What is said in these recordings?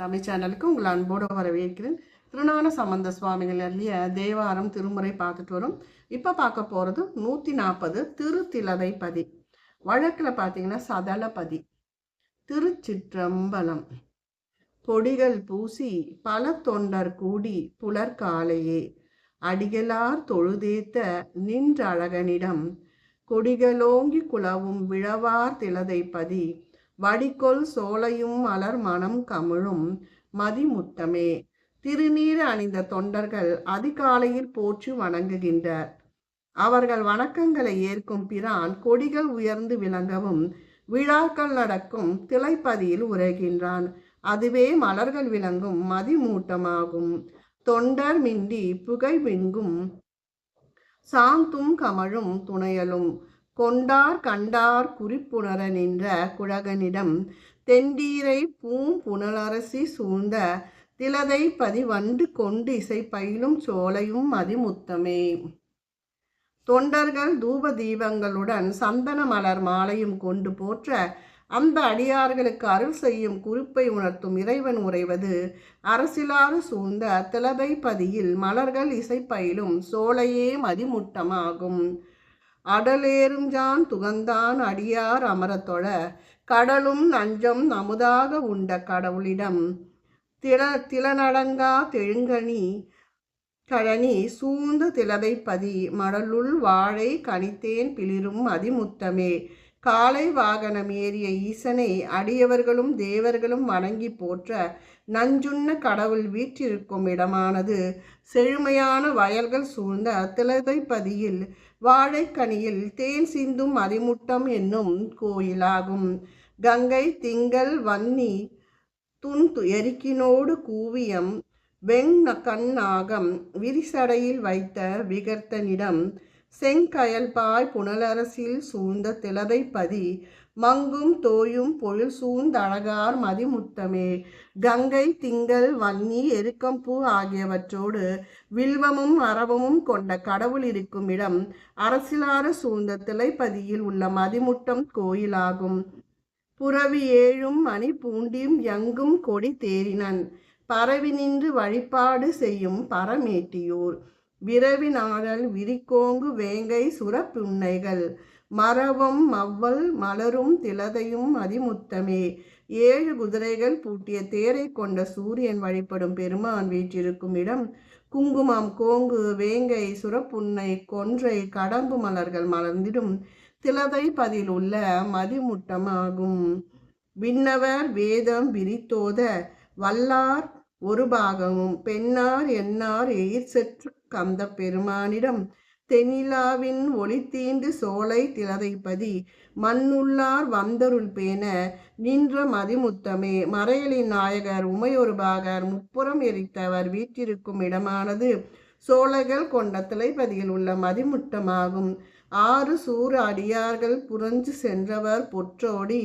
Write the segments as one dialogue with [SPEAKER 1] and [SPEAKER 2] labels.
[SPEAKER 1] தமிழ் சேனலுக்கு உங்களை அன்போடு வரவேற்கிறேன். திருநான சம்பந்த சுவாமிகள் அருளிய தேவாரம் திருமுறை பார்த்துட்டு வரும். இப்போ பார்க்க போகிறது நூற்றி நாற்பது திருத்திலதை பதி. வழக்கில் பார்த்தீங்கன்னா சதலபதி திருச்சிற்றம்பலம். பொடிகள் பூசி பல தொண்டர் கூடி புலர்காலையே அடிகளார் தொழுதேத்த நின்றழகனிடம். கொடிகளோங்கி குளவும் விழவார் திலதை பதி. வடிகொள் சோலையும் மலர் மனம் கமிழும் மதிமுத்தமே. திருநீர் அணிந்த தொண்டர்கள் அதிகாலையில் போற்று வணங்குகின்றார். அவர்கள் வணக்கங்களை ஏற்கும் பிரான் கொடிகள் உயர்ந்து விளங்கவும் விழாக்கள் நடக்கும் திளைப்பதியில் உரைகின்றான். அதுவே மலர்கள் விளங்கும் மதிமூட்டமாகும். தொண்டர் மிண்டி புகை விங்கும் சாந்தும் கமழும் துணையலும் கொண்டார் கண்டார் குறிப்புணர நின்ற குழகனிடம் தெண்டீரை பூம் புனலரசி சூழ்ந்த திலதை பதிவண்டு கொண்டு இசை பயிலும் சோலையும் மதிமுத்தமே. தொண்டர்கள் தூப தீபங்களுடன் சந்தன மலர் மாலையும் கொண்டு போற்ற அந்த அடியார்களுக்கு அருள் செய்யும் குறிப்பை உணர்த்தும் இறைவன் உறைவது அரசிலாறு சூழ்ந்த திலதை பதியில் மலர்கள் இசைப்பயிலும் சோலையே மதிமுட்டமாகும். அடலேருஞ்சான் துகந்தான் அடியார் அமரத்தொழ கடலும் நஞ்சம் நமுதாக உண்ட கடவுளிடம். தில திலநடங்கா தெழுங்கனி கழனி சூழ்ந்து திலவைப்பதி மடலுள் வாழை கனித்தேன் பிளிரும் அதிமுத்தமே. காலை வாகனம் ஏறிய ஈசனை அடியவர்களும் தேவர்களும் வணங்கி போற்ற நஞ்சுண்ண கடவுள் வீற்றிருக்கும் இடமானது. செழுமையான வயல்கள் சூழ்ந்த திலதைப்பதியில் வாழைக்கனியில் தேன் சிந்தும் அரிமுட்டம் என்னும் கோயிலாகும். கங்கை திங்கள் வன்னி துன் எரிக்கினோடு கூவியம் வெங் கண்ணாகம் விரிசடையில் வைத்த விகர்த்தனிடம் செங்கயல்பாய் புனலரசில் சூழ்ந்த திலதை பதி மங்கும் தோயும் பொழில் சூழ்ந்தழகார் மதிமுத்தமே. கங்கை திங்கள் வன்னி எருக்கம்பூ ஆகியவற்றோடு வில்வமும் அரவமும் கொண்ட கடவுள் இருக்கும் இடம் அரசிலார சூழ்ந்த திளைப்பதியில் உள்ள மதிமுட்டம் கோயிலாகும். புறவி ஏழும் மணி பூண்டியும் எங்கும் கொடி தேறினன். பரவி நின்று வழிபாடு செய்யும் பரமேட்டியூர். விரவி நாடல் விரிக்கோங்கு வேங்கை சுரப்புன்னைகள். மரவும் மவ்வல் மலரும் திலதையும் அதிமுத்தமே ஏழு குதிரைகள் பூட்டிய தேரை கொண்ட சூரியன் வழிபடும் பெருமான் வீற்றிருக்கும் இடம். குங்குமம் கோங்கு வேங்கை சுரப்புன்னை கொன்றை கடம்பு மலர்கள் மலர்ந்திடும் திலதை பதில் உள்ள மதிமுட்டமாகும். விண்ணவர் வேதம் விரித்தோத வல்லார் ஒரு பாகமும் பெண்ணார் என்னார் எயிர் செற்று கந்த பெருமானிடம். தென்னிலாவின் ஒளி தீண்டு சோலை திலதைப்பதி மண்ணுள்ளார் வந்தருள் பேன நின்ற மதிமுத்தமே மறையலின் நாயகர் உமையொரு பாகர் முப்புறம் எரித்தவர் வீற்றிருக்கும் இடமானது. சோலைகள் கொண்ட திளைப்பதியில் உள்ள மதிமுட்டமாகும். ஆறு சூறு அடியார்கள் புரஞ்சு சென்றவர் பொற்றோடி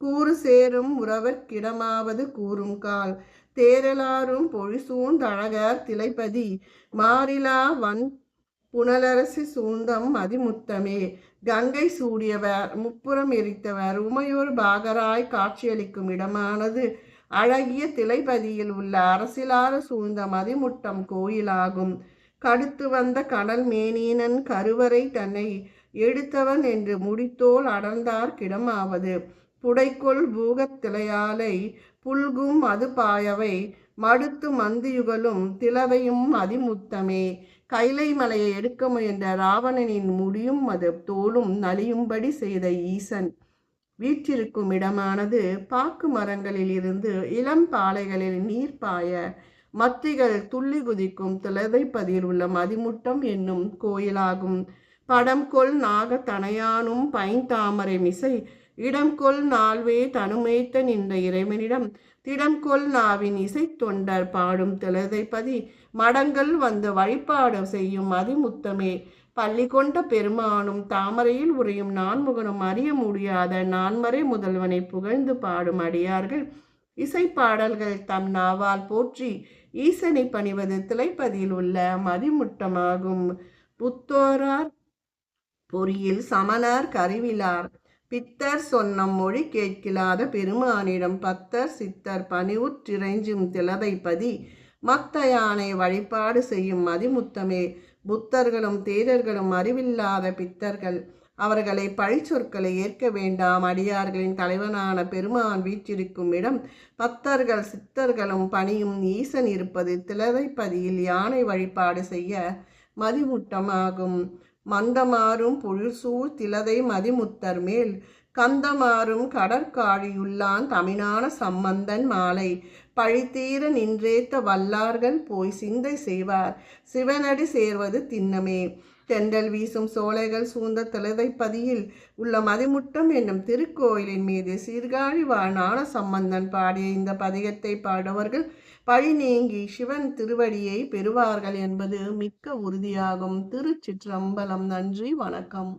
[SPEAKER 1] கூறு சேரும் உறவர்க்கிடமாவது கூறும் கால். தேரலாரும் பொழிசூழ்ந்தழகர் திளைப்பதி. மாறிலா வன் புனலரசி சூழ்ந்தம் அதிமுத்தமே கங்கை சூடியவர் முப்புறம் எரித்தவர் உமையோர் பாகராய் காட்சியளிக்கும் இடமானது. அழகிய திளைப்பதியில் உள்ள அரசிலார சூழ்ந்த மதிமுட்டம் கோயிலாகும். கடுத்து வந்த கடல் மேனீனன் கருவறை தன்னை எடுத்தவன் என்று முடித்தோல் அடர்ந்தார் கிடமாவது. புடைக்கொள் பூகத்திலையாலை புல்கும் அது பாயவை மடுத்து மந்தியுகளும் திலவையும் அதிமுத்தமே கைலை மலையை எடுக்க முயன்ற ராவணனின் முடியும் அது தோளும் நலியும்படி செய்த ஈசன். வீற்றிருக்கும் இடமானது பாக்கு மரங்களில் இருந்து இளம் பாலைகளில் நீர் பாய மத்திகள் துள்ளி குதிக்கும் திலதைப்பதியில் உள்ள மதிமுட்டம் என்னும் கோயிலாகும். படம் கொள் நாக தனையானும் பைந்தாமரை மிசை இடம் கொள் நால்வே தனுமைத்த நின்ற இறைவனிடம் திடம் கொள் நாவின் இசை தொண்டர் பாடும் திலதைப்பதி மடங்கள் வந்து வழிபாடு செய்யும் மதிமுத்தமே. பள்ளி கொண்ட பெருமானும் தாமரையில் உரையும் நான்முகனும் அறிய முடியாத நான்மறை முதல்வனை புகழ்ந்து பாடும் அடியார்கள். இசைப்பாடல்கள் தம் நாவால் போற்றி ஈசனை பணிவது திளைப்பதியில் உள்ள மதிமுட்டமாகும். புத்தோரார் பொறியில் சமணர் கருவிலார் பித்தர் சொன்ன மொழி கேட்கிலாத பெருமானிடம் பத்தர் சித்தர் பணிவுற்றிறைஞ்சும் திலதைப்பதி மத்த யானை வழிபாடு செய்யும் மதிமுத்தமே. புத்தர்களும் தேரர்களும் அறிவில்லாத பித்தர்கள். அவர்களை பழிச்சொற்களை ஏற்க வேண்டாம். அடியார்களின் தலைவனான பெருமான் வீற்றிருக்கும் இடம். பத்தர்கள் சித்தர்களும் பணியும் ஈசன் இருப்பது திலதைப்பதியில் யானை வழிபாடு செய்ய மதிமுட்டமாகும். மந்தமாறும் புழுசூழ் திலதை மதிமுத்தர் மேல் கந்தமாறும் கடற்காழியுள்ளான் தமிழான சம்பந்தன் மாலை. பழித்தீர நின்றேத்த வல்லார்கள் போய் சிந்தை செய்வார் சிவனடி சேர்வது திண்ணமே தென்றல் வீசும் சோலைகள் சூழ்ந்த திலதைப்பதியில் உள்ள மதிமுட்டம் என்னும் திருக்கோயிலின் மீது சீர்காழி வாழ் ஞான சம்பந்தன் பாடிய இந்த பதிகத்தை பாடுவர்கள் பழி நீங்கி சிவன் திருவடியை பெறுவார்கள் என்பது மிக்க உறுதியாகும். திருச்சிற்றம்பலம். நன்றி. வணக்கம்.